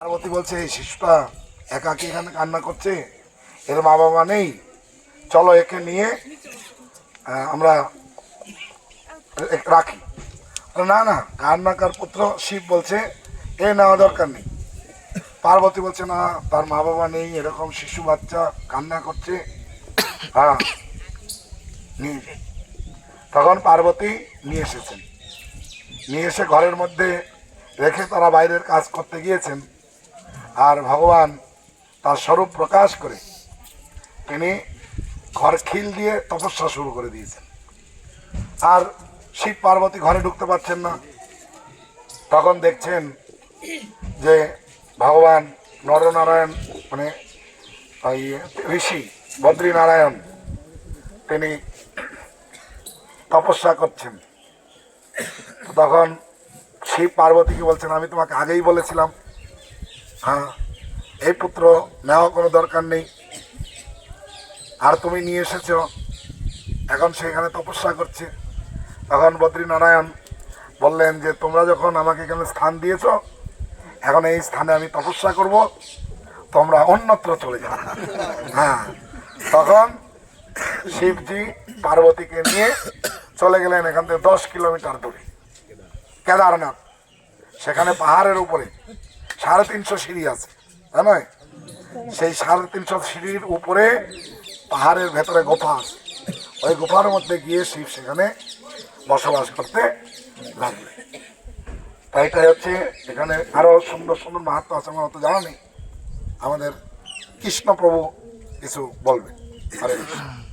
পার্বতী বলছে, এই শিশুটা একাকি এখানে কান্না করছে, এর মা বাবা নেই। চলো একে নিয়ে আমরা রাখি। না না, কান্নাকার পুত্র শিব বলছে, এ নেওয়া দরকার নেই। পার্বতী বলছে, না, তার মা বাবা নেই, এরকম শিশু বাচ্চা কান্না করছে। হ্যাঁ নিয়ে। তখন পার্বতী নিয়ে এসেছেন। নিয়ে এসে ঘরের মধ্যে রেখে তারা বাইরের কাজ করতে গিয়েছেন। আর ভগবান তার স্বরূপ প্রকাশ করে তিনি ঘর খিল দিয়ে তপস্যা শুরু করে দিয়েছেন। আর শিব পার্বতী ঘরে ঢুকতে পারছেন না। তখন দেখছেন যে ভগবান নরনারায়ণ মানে ওই ঋষি বদ্রীনারায়ণ, তিনি তপস্যা করছেন। তখন শিব পার্বতীকে বলছেন, আমি তোমাকে আগেই বলেছিলাম হ্যাঁ এই পুত্র নেওয়া কোনো দরকার নেই। আর তুমি নিয়ে এসেছ, এখন সেখানে তপস্যা করছে। তখন বদ্রীনারায়ণ বললেন যে, তোমরা যখন আমাকে এখানে স্থান দিয়েছ, এখন এই স্থানে আমি তপস্যা করব, তোমরা অন্যত্র চলে যাও। হ্যাঁ তখন শিবজি পার্বতীকে নিয়ে চলে গেলেন এখান থেকে দশ কিলোমিটার দূরে। কেদারনাথ, সেখানে পাহাড়ের উপরে। সাড়ে তিনশো সিঁড়ি আছে, তাই নয়? সেই সাড়ে তিনশো সিঁড়ির উপরে পাহাড়ের ভেতরে গোফা আছে। ওই গোফার মধ্যে গিয়ে শিব সেখানে বসবাস করতে লাগবে তাই এটাই হচ্ছে এখানে আরও সুন্দর সুন্দর মাহাত্ম আছে, আমার তো জানা। নেই আমাদের কৃষ্ণপ্রভু কিছু বলবেন। হরে কৃষ্ণ।